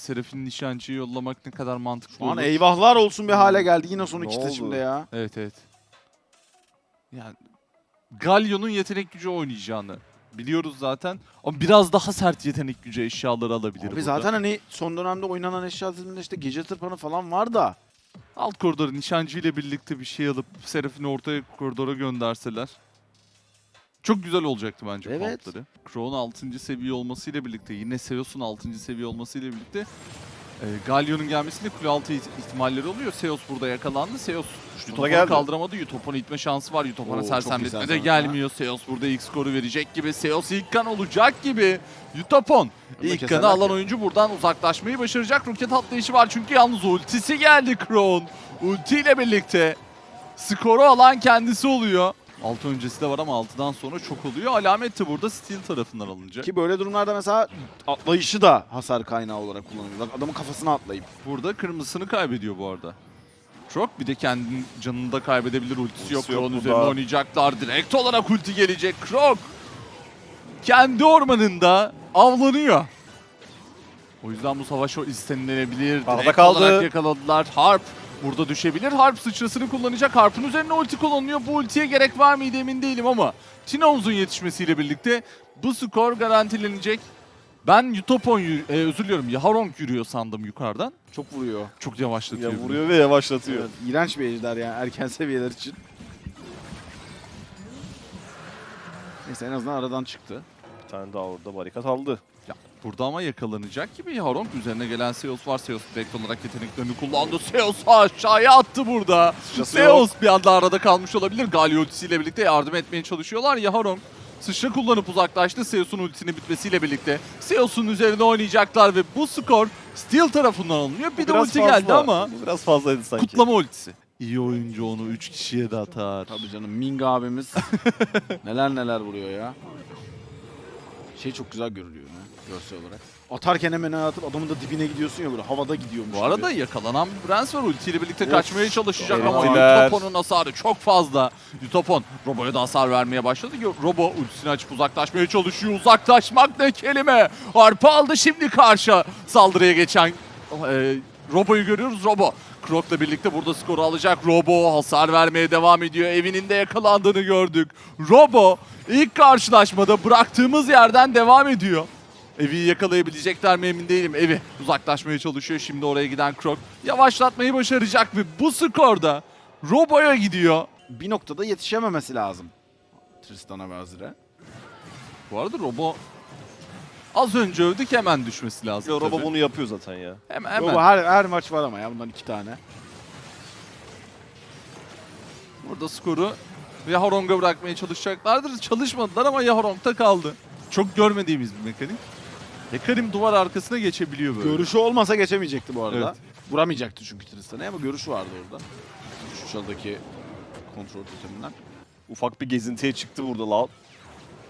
Serafin nişancıyı yollamak ne kadar mantıklı Şu an olur. eyvahlar olsun bir hale geldi yine son Ne iki oldu? seçimde ya. Evet evet. Yani Galio'nun yetenek gücü oynayacağını biliyoruz zaten. Ama biraz daha sert yetenek gücü eşyaları alabilir Abi burada. zaten hani son dönemde oynanan eşya işte gece tırpanı falan var da. Alt koridoru nişancı ile birlikte bir şey alıp Serafin'i ortaya koridora gönderseler. Çok güzel olacaktı bence Evet. evet. Crow'un 6. seviye olmasıyla birlikte yine Seos'un 6. seviye olmasıyla birlikte e, Galio'nun gelmesinde kule altı ihti- ihtimalleri oluyor. Seos burada yakalandı. Seos Yutopon'u geldi. kaldıramadı. Yutopon'u itme şansı var. Çok sersemletme de gelmiyor. Seos burada ilk skoru verecek gibi. Seos ilk kan olacak gibi. Yutopon ilk kanı alan oyuncu buradan uzaklaşmayı başaracak. Roket atlayışı var çünkü yalnız ultisi geldi Crow'un. Ultiyle birlikte skoru alan kendisi oluyor. 6 öncesi de var ama 6'dan sonra çok oluyor. Alamet de burada Steel tarafından alınacak. Ki böyle durumlarda mesela atlayışı da hasar kaynağı olarak kullanılıyor. Bak Adamın kafasına atlayıp. Burada kırmızısını kaybediyor bu arada. Çok bir de kendini canını da kaybedebilir. Ultisi yok. Ultisi yok Krog'un burada. üzerine oynayacaklar. Direkt olarak ulti gelecek. Krog kendi ormanında avlanıyor. O yüzden bu savaş o istenilebilir. Direkt kaldı. olarak yakaladılar. Harp burada düşebilir. Harp sıçrasını kullanacak. Harp'ın üzerine ulti kullanıyor. Bu ultiye gerek var mıydı emin değilim ama Tinovuz'un yetişmesiyle birlikte bu skor garantilenecek. Ben Yutopon, yürü- e, özür diliyorum Yaharong yürüyor sandım yukarıdan. Çok vuruyor. Çok yavaşlatıyor. Ya bunu. vuruyor ve yavaşlatıyor. Evet, iğrenç bir ejder yani erken seviyeler için. Neyse en azından aradan çıktı. Bir tane daha orada barikat aldı. Ya, burada ama yakalanacak gibi Yaharong üzerine gelen Seos var. Seos direkt olarak yeteneklerini kullandı. Seos aşağıya attı burada. Seos bir anda arada kalmış olabilir. Galio ultisiyle birlikte yardım etmeye çalışıyorlar. Yaharong sıçra kullanıp uzaklaştı. Seos'un ultisinin bitmesiyle birlikte. Seos'un üzerine oynayacaklar ve bu skor Steel tarafından alınıyor. Bir Bu de ulti fazla. geldi ama Bu biraz fazlaydı sanki. kutlama ultisi. İyi oyuncu onu 3 kişiye de atar. Tabii canım Ming abimiz neler neler vuruyor ya. Şey çok güzel görünüyor ya görsel olarak. Atarken hemen atıp adamın da dibine gidiyorsun ya böyle havada gidiyormuş Bu arada gibi. yakalanan bir Brans var ultiyle birlikte Of. kaçmaya çalışacak ama. Yutopon'un hasarı çok fazla. Yutopon Robo'ya da hasar vermeye başladı. Robo ultisini açıp uzaklaşmaya çalışıyor. Uzaklaşmak ne kelime. Harpa aldı şimdi karşı saldırıya geçen e, Robo'yu görüyoruz. Robo Krok'la birlikte burada skoru alacak. Robo hasar vermeye devam ediyor. Evinin de yakalandığını gördük. Robo ilk karşılaşmada bıraktığımız yerden devam ediyor. Evi yakalayabilecekler mi emin değilim. Evi uzaklaşmaya çalışıyor. Şimdi oraya giden Krok yavaşlatmayı başaracak ve bu skorda Robo'ya gidiyor. Bir noktada yetişememesi lazım. Tristan'a ve Azir'e. Bu arada Robo az önce övdük hemen düşmesi lazım. Ya Robo tabii. bunu yapıyor zaten ya. Hemen hemen. Robo her, her maç var ama ya bundan iki tane. Burada skoru Yaharong'a bırakmaya çalışacaklardır. Çalışmadılar ama Yaharong'da kaldı. Çok görmediğimiz bir mekanik. Hekarim duvar arkasına geçebiliyor böyle. Görüşü olmasa geçemeyecekti bu arada. Evet. Vuramayacaktı çünkü Tristan'a ama görüşü vardı orada. Şu çaldaki kontrol toteminden. Ufak bir gezintiye çıktı burada Loud.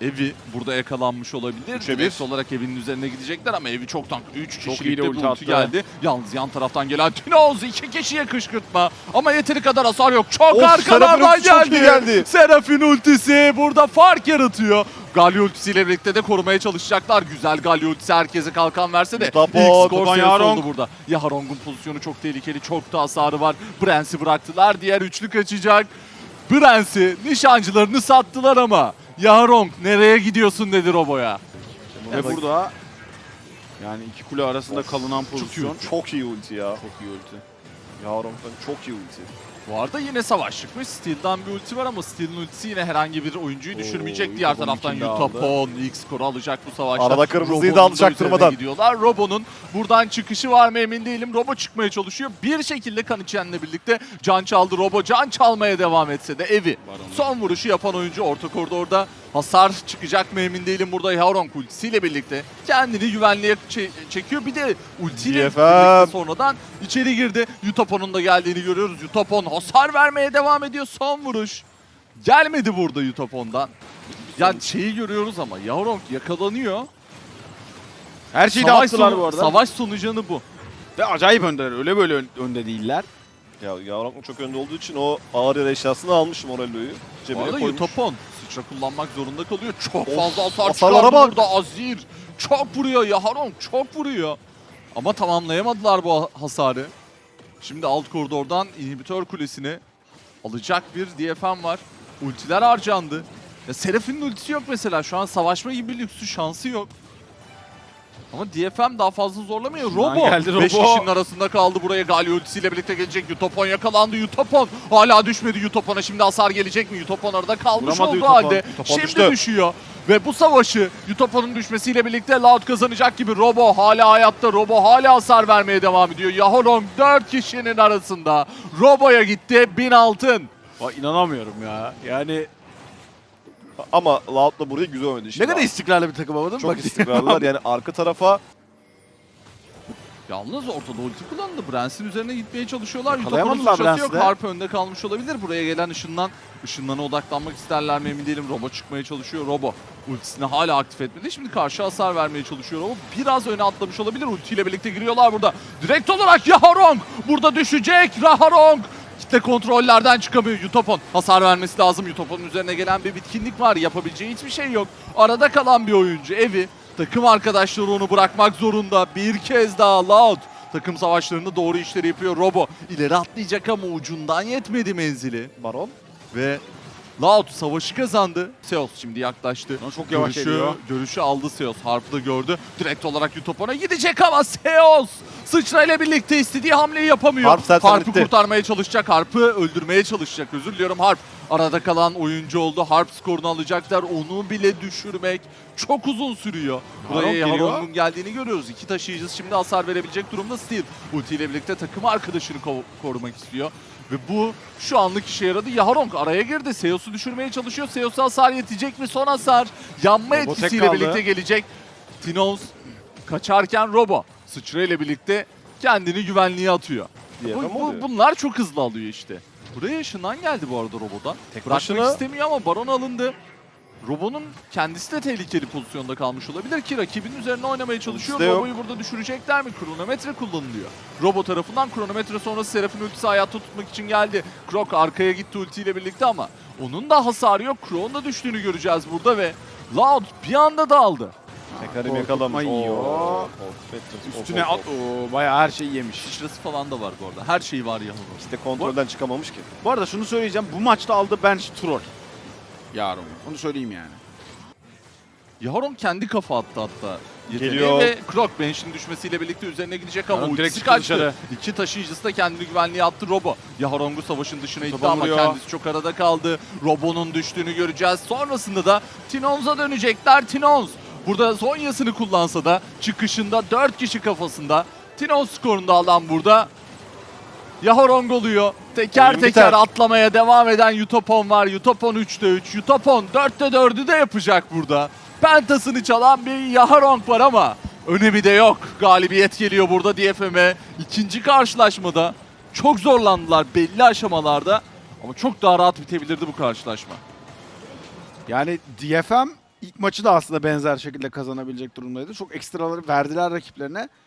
Evi burada yakalanmış olabilir. Üçe Direkt olarak evinin üzerine gidecekler ama evi çoktan 3 Çok iyi de de ulti ulti, attı. geldi. Yalnız yan taraftan gelen Tinoz 2 kişiye kışkırtma. Ama yeteri kadar hasar yok. Çok Of, arkalardan ultisi çok geldi. iyi geldi. Serafin ultisi burada fark yaratıyor. Galio ultisiyle birlikte de korumaya çalışacaklar. Güzel Galio ultisi herkese kalkan verse de Mustafa, ilk skor Tuban Seos Yaharong. oldu burada. Yaharong'un pozisyonu çok tehlikeli. Çok da hasarı var. Brens'i bıraktılar. Diğer üçlü kaçacak. Brens'i nişancılarını sattılar ama Yaharong nereye gidiyorsun dedi Robo'ya. Ve burada yani iki kule arasında kalınan pozisyon. Çok iyi ulti ya. Çok iyi ulti. Yaron'dan çok iyi ulti. Bu arada yine savaş çıkmış. Steel'dan bir ulti var ama Steel'in ultisi yine herhangi bir oyuncuyu Oo, düşürmeyecek. Diğer Yutopon taraftan. Yutopon ilk skoru alacak bu savaşta. Arada kırmızıyı da alacak durmadan. Gidiyorlar. Robo'nun buradan çıkışı var mı emin değilim. Robo çıkmaya çalışıyor. Bir şekilde kan içenle birlikte can çaldı. Robo can çalmaya devam etse de evi. Son vuruşu yapan oyuncu orta koridorda hasar çıkacak mı emin değilim. Burada Yaron ultisiyle birlikte kendini güvenliğe çe- çekiyor. Bir de ultiyle birlikte sonradan içeri girdi. Yutopon'un da geldiğini görüyoruz. Yutopon hasar vermeye devam ediyor. Son vuruş. Gelmedi burada Yutopon'dan. Ya şeyi görüyoruz ama Yaron yakalanıyor. Her şeyi de Savaş attılar sonu- bu arada. Savaş sonucanı bu. Ve acayip öndeler. Öyle böyle ön- önde değiller. Ya Yaron çok önde olduğu için o ağır yer eşyasını almış Morello'yu. Bu Cebine arada koymuş. Sıçra kullanmak zorunda kalıyor. Çok Of, fazla hasar hasarlara çıkardı bak. burada Azir. Çok vuruyor Yaharon çok vuruyor. Ama tamamlayamadılar bu hasarı. Şimdi alt koridordan inhibitör kulesini alacak bir DFM var. Ultiler harcandı. Ya Seraph'in ultisi yok mesela. Şu an savaşma gibi bir lüksü şansı yok. Ama DFM daha fazla zorlamıyor. Robo. geldi 5 Robo. kişinin arasında kaldı buraya. Galio ultisiyle birlikte gelecek. Yutopon yakalandı. Yutopon hala düşmedi. Yutopon'a şimdi hasar gelecek mi? Yutopon arada kalmış Vuramadı olduğu halde. Şimdi düştü. düşüyor. Ve bu savaşı Yutopon'un düşmesiyle birlikte Loud kazanacak gibi. Robo hala hayatta. Robo hala hasar vermeye devam ediyor. Yahorong 4 kişinin arasında. Robo'ya gitti. 1000 altın. Vay, inanamıyorum ya. Yani Ama Loud'la burayı güzel oynadı. ne Şimdi kadar istikrarlı bir takım ama değil mi? Çok Bak, istikrarlılar. yani arka tarafa Yalnız ortada ulti kullandı. Brens'in üzerine gitmeye çalışıyorlar. Yutopon'un Yakalayamadılar yok. Brens'i de. Harp önde kalmış olabilir. Buraya gelen ışından, ışınlana odaklanmak isterler mi emin değilim. Robo çıkmaya çalışıyor. Robo ultisini hala aktif etmedi. Şimdi karşı hasar vermeye çalışıyor. Robo biraz öne atlamış olabilir. Ultiyle birlikte giriyorlar burada. Direkt olarak Yaharong burada düşecek. Raharong kitle kontrollerden çıkamıyor Yutopon. Hasar vermesi lazım. Yutopon'un üzerine gelen bir bitkinlik var. Yapabileceği hiçbir şey yok. Arada kalan bir oyuncu. Evi takım arkadaşları onu bırakmak zorunda. Bir kez daha Loud. Takım savaşlarında doğru işleri yapıyor. Robo ileri atlayacak ama ucundan yetmedi menzili. Baron. Ve Loud savaşı kazandı. Seos şimdi yaklaştı. Ama çok yavaş görüşü, ediyor. görüşü aldı Seos. Harp'ı gördü. Direkt olarak Yutopon'a gidecek ama Seos sıçrayla birlikte istediği hamleyi yapamıyor. Harp Harp'ı kurtarmaya çalışacak. Harp'ı öldürmeye çalışacak. Özür diliyorum Harp. Arada kalan oyuncu oldu. Harp skorunu alacaklar. Onu bile düşürmek çok uzun sürüyor. Buraya. Harong'un geldiğini görüyoruz. İki taşıyıcısı şimdi hasar verebilecek durumda Steel. Ulti ile birlikte takım arkadaşını ko- korumak istiyor. Ve bu şu anlık işe yaradı. Yaharong araya girdi. Seos'u düşürmeye çalışıyor. Seos'a hasar yetecek mi? Son hasar. Yanma Robo etkisiyle birlikte gelecek. Tinoz kaçarken Robo sıçrayla birlikte kendini güvenliğe atıyor. Bu, bu- bunlar çok hızlı alıyor işte. Buraya ışından geldi bu arada Robo'dan. Tek Bırakmak başına- istemiyor ama Baron alındı. Robo'nun kendisi de tehlikeli pozisyonda kalmış olabilir ki rakibinin üzerine oynamaya çalışıyor. Yok. Robo'yu burada düşürecekler mi? Kronometre kullanılıyor. Robo tarafından kronometre sonrası Seraph'in ultisi hayatta tutmak için geldi. Krok arkaya gitti ultiyle birlikte ama onun da hasarı yok. Krok'un da düştüğünü göreceğiz burada ve Loud bir anda dağıldı. Korkutma yakalamış. Oo. Üstüne at. Oo, bayağı her şeyi yemiş. Sıçrası falan da var bu arada. Her şeyi var Yahoo. İşte kontrolden çıkamamış ki. Bu arada şunu söyleyeceğim. Bu maçta aldı bench troll. Yarın. Onu söyleyeyim yani. Yaron kendi kafa attı hatta. Yeteneği Geliyor. Ve Krok Bench'in düşmesiyle birlikte üzerine gidecek ama Yaron ultisi direkt çıktı kaçtı. dışarı. İki taşıyıcısı da kendini güvenliğe attı Robo. Yaharong'u savaşın dışına itti ama vuruyor. kendisi çok arada kaldı. Robo'nun düştüğünü göreceğiz. Sonrasında da Tinonz'a dönecekler. Tinonz burada Zonya'sını kullansa da çıkışında 4 kişi kafasında. Tinonz skorunda alan burada. Yaharong oluyor. Teker Oyun teker biter. atlamaya devam eden Yutopon var. Yutopon 3'te 3. Yutopon 4'te 4'ü de yapacak burada. Pentasını çalan bir Yaharong var ama önemi de yok. Galibiyet geliyor burada DFM'e. İkinci karşılaşmada çok zorlandılar belli aşamalarda. Ama çok daha rahat bitebilirdi bu karşılaşma. Yani DFM ilk maçı da aslında benzer şekilde kazanabilecek durumdaydı. Çok ekstraları verdiler rakiplerine.